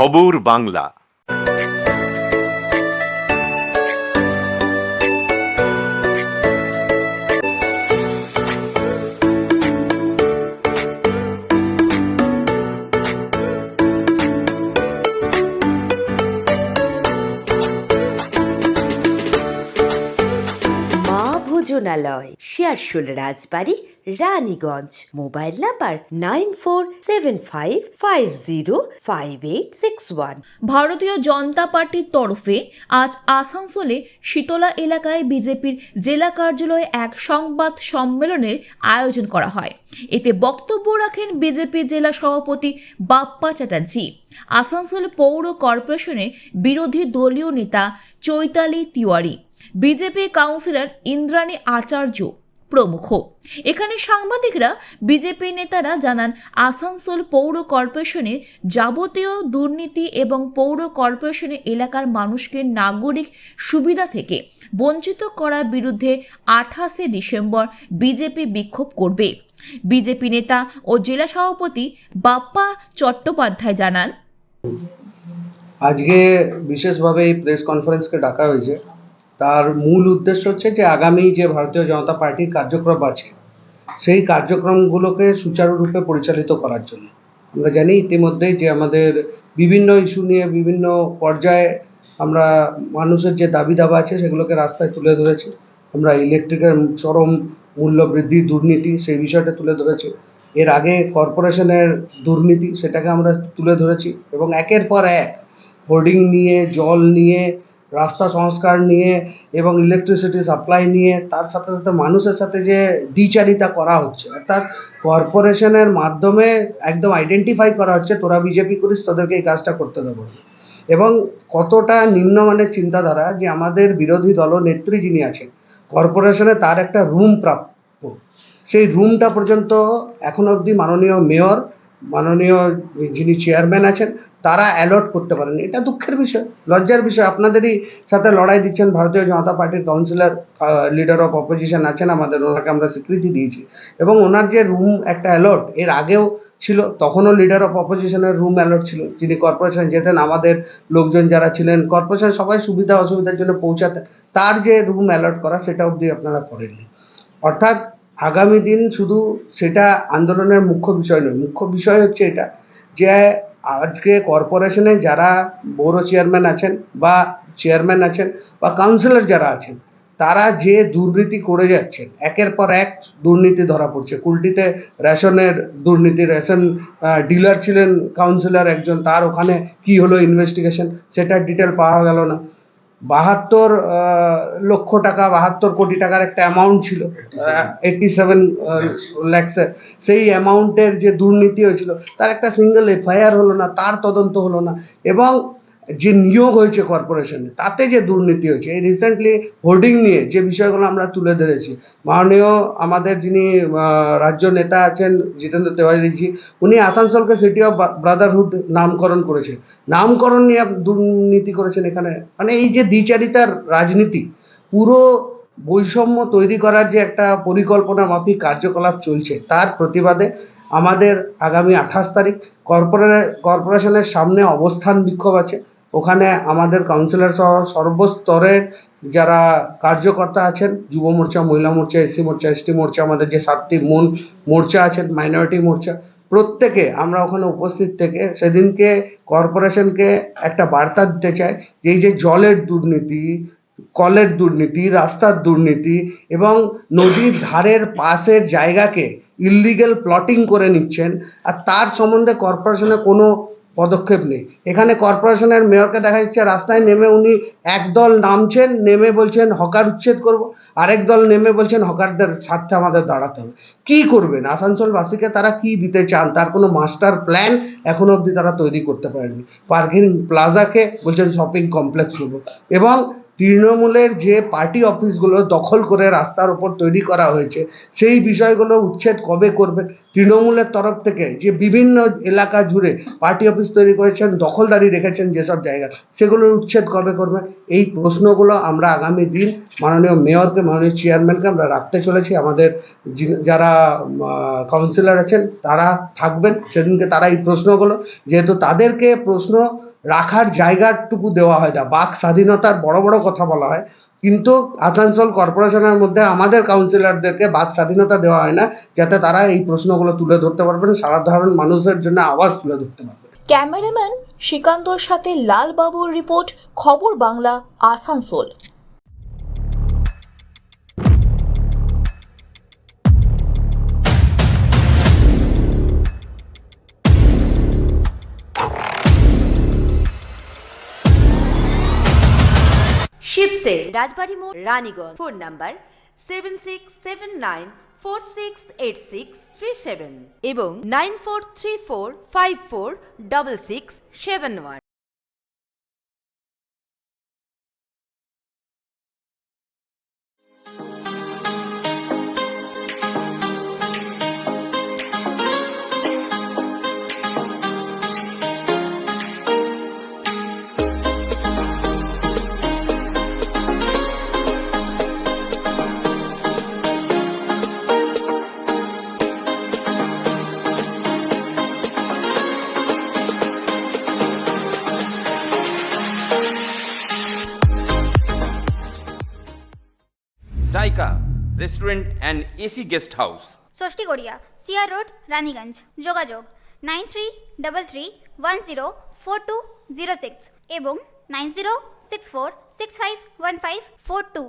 খবর Bangla. ভোজনালয় Searsole Rajbari, Raniganj. Mobile number nine four seven five five zero five eight six one. Bharatiya Janata পার্টির তরফে আজ আসানসোলে শীতলা এলাকায় বিজেপির জেলা কার্যালয়ে এক সংবাদ সম্মেলনের আয়োজন করা হয়। এতে বক্তব্য রাখেন বিজেপি জেলা সভাপতি বাপ্পা চ্যাটার্জি। আসানসোল পৌর কর্পোরেশনে বিরোধী দলীয় নেতা চৈতালি তিওয়ারি। বিজেপি কাউন্সিলর ইন্দ্রাণী আচার্য প্রমুখ। এখানে সাংবাদিকরা বিজেপি নেতারা জানান, আসানসোল পৌর কর্পোরেশনের যাবতীয় দুর্নীতি এবং পৌর কর্পোরেশনে এলাকার মানুষকে নাগরিক সুবিধা থেকে বঞ্চিত করার বিরুদ্ধে আঠাশে ডিসেম্বর বিজেপি বিক্ষোভ করবে। বিজেপি নেতা ও জেলা সভাপতি বাপ্পা চট্টোপাধ্যায় জানান, আজকে বিশেষভাবে এই প্রেস কনফারেন্সকে ডাকা হয়েছে। তার মূল উদ্দেশ্য হচ্ছে যে আগামী যে ভারতীয় জনতা পার্টির কার্যক্রম আছে, সেই কার্যক্রমগুলোকে সুচারুরূপে পরিচালিত করার জন্য। আমরা জানি ইতিমধ্যেই যে আমাদের বিভিন্ন ইস্যু নিয়ে বিভিন্ন পর্যায়ে আমরা মানুষের যে দাবি দাবা আছে সেগুলোকে রাস্তায় তুলে ধরেছি। আমরা ইলেকট্রিকের চরম মূল্য বৃদ্ধি, দুর্নীতি সেই বিষয়টা তুলে ধরেছি। এর আগে কর্পোরেশনের দুর্নীতি সেটাকে আমরা তুলে ধরেছি এবং একের পর এক হোর্ডিং নিয়ে, জল নিয়ে রাস্তা সংস্কার নিয়ে এবং ইলেকট্রিসিটি সাপ্লাই নিয়ে, তার সাথে সাথে মানুষের সাথে যে দ্বিচারিতা করা হচ্ছে, অর্থাৎ কর্পোরেশনের মাধ্যমে একদম আইডেন্টিফাই করা হচ্ছে, তোরা বিজেপি করিস, তোদেরকে এই কাজটা করতে দেবো। এবং কতটা নিম্নমানের চিন্তাধারা যে আমাদের বিরোধী দলনেত্রী যিনি আছেন কর্পোরেশনে তার একটা রুম প্রাপ্য। সেই রুমটা পর্যন্ত এখন অবধি মাননীয় মেয়র মাননীয় যিনি চেয়ারম্যান আছেন, তারা অ্যালট করতে পারেন। এটা দুঃখের বিষয়, লজ্জার বিষয়। আপনাদেরই সাথে লড়াই দিচ্ছেন ভারতীয় জনতা পার্টির কাউন্সিলর লিডার অফ অপোজিশন আছেন আমাদের, ওনাকে আমরা স্বীকৃতি দিয়েছি। এবং ওনার যে রুম একটা অ্যালট এর আগেও ছিল, তখনও লিডার অফ অপোজিশনের রুম অ্যালট ছিল। যিনি কর্পোরেশনে যেতেন, আমাদের লোকজন যারা ছিলেন কর্পোরেশন সবাই সুবিধা অসুবিধার জন্য পৌঁছাতেন। তার যে রুম অ্যালট করা, সেটা অবধি আপনারা করেননি। অর্থাৎ আগামী দিন শুধু সেটা আন্দোলনের মুখ্য বিষয় নয়, মুখ্য বিষয় হচ্ছে এটা যে আজকে কর্পোরেশনে যারা পৌর চেয়ারম্যান আছেন বা চেয়ারম্যান আছেন বা কাউন্সিলর যারা আছেন, তারা যে দুর্নীতি করে যাচ্ছেন, একের পর এক দুর্নীতি ধরা পড়ছে। কুলটিতে রেশনের দুর্নীতি, রেশন ডিলার ছিলেন কাউন্সিলর একজন, তার ওখানে কি হলো ইনভেস্টিগেশন সেটার ডিটেল পাওয়া গেল না। বাহাত্তর লক্ষ টাকা, বাহাত্তর কোটি টাকার একটা অ্যামাউন্ট ছিল এইটটি সেভেন ল্যাক্সের সেই অ্যামাউন্টের যে দুর্নীতি হয়েছিল, তার একটা সিঙ্গেল এফআইআর হলো না, তার তদন্ত হলো না। এবং যে নিয়োগ হয়েছে কর্পোরেশনে তাতে যে দুর্নীতি হয়েছে, এই রিসেন্টলি হোর্ডিং নিয়ে যে বিষয়গুলো আমরা তুলে ধরেছি, মাননীয় আমাদের যিনি রাজ্য নেতা আছেন জিতেন্দ্র তেওয়ারিজি, উনি আসানসোলকে সিটি অফ ব্রাদারহুড নামকরণ করেছেন। নামকরণ নিয়ে দুর্নীতি করেছেন এখানে। মানে এই যে দ্বিচারিতার রাজনীতি, পুরো বৈষম্য তৈরি করার যে একটা পরিকল্পনা মাফিক কার্যকলাপ চলছে, তার প্রতিবাদে আমাদের আগামী আঠাশ তারিখ কর্পোরে কর্পোরেশনের সামনে অবস্থান বিক্ষোভ আছে। ওখানে আমাদের কাউন্সিলর সহ সর্বস্তরের যারা কার্যকর্তা আছেন, যুব মোর্চা, মহিলা মোর্চা, এসসি মোর্চা, এসটি মোর্চা, আমাদের যে সাতটি মূল মোর্চা আছেন মাইনরিটি মোর্চা, প্রত্যেকে আমরা ওখানে উপস্থিত থেকে সেদিনকে কর্পোরেশনকে একটা বার্তা দিতে চাই যে এই যে জলের দুর্নীতি, কলের দুর্নীতি, রাস্তার দুর্নীতি এবং নদীর ধারের পাশের জায়গাকে ইললিগেল প্লটিং করে নিচ্ছেন, আর তার সম্বন্ধে কর্পোরেশনের কোনো পদক্ষেপ নেই। এখানে কর্পোরেশনের মেয়রকে দেখা যাচ্ছে রাস্তায় নেমে উনি একদল নামছেন, নেমে বলছেন হকার উচ্ছেদ করব, আরেক দল নেমে বলছেন হকারদের স্বার্থে আমাদের দাঁড়াতে হবে। কী করবেন? আসানসোলবাসীকে তারা কি দিতে চান? তার কোনো মাস্টার প্ল্যান এখনও অবধি তারা তৈরি করতে পারেনি। পার্কিং প্লাজাকে বলছেন শপিং কমপ্লেক্স নেব এবং তৃণমূলের যে পার্টি অফিসগুলো দখল করে রাস্তার ওপর তৈরি করা হয়েছে, সেই বিষয়গুলো উচ্ছেদ কবে করবেন তৃণমূলের তরফ থেকে যে বিভিন্ন এলাকা জুড়ে পার্টি অফিস তৈরি করেছেন, দখলদারি রেখেছেন যেসব জায়গা, সেগুলোর উচ্ছেদ কবে করবে? এই প্রশ্নগুলো আমরা আগামী দিন মাননীয় মেয়রকে, মাননীয় চেয়ারম্যানকে আমরা রাখতে চলেছি। আমাদের যারা কাউন্সিলর আছেন, তারা থাকবেন। সেদিনকে তারা এই প্রশ্নগুলো, যেহেতু তাদেরকে প্রশ্ন রাখার জায়গাটুকু দেওয়া হয় না। বাক স্বাধীনতার বড় বড় কথা বলা হয়। কিন্তু আসানসোল কর্পোরেশনের মধ্যে আমাদের কাউন্সিলরদেরকে বাক স্বাধীনতা দেওয়া হয় না, যাতে তারা এই প্রশ্নগুলো তুলে ধরতে পারবেন সাধারণ মানুষের জন্য আওয়াজ তুলে ধরতে পারবেন ক্যামেরাম্যান শ্রীকান্তর সাথে লালবাবুর রিপোর্ট, খবর বাংলা, আসানসোল। শিবসেল রাজবাড়ি মোড়, Raniganj. Phone number seven six seven nine four six eight six three seven এবং nine four three four five four double six seven one Zaika restaurant and AC guest house Shashthi Gariya CR road Raniganj যোগাযোগ nine three double three one zero four two zero six এবং nine zero six four six five one five four two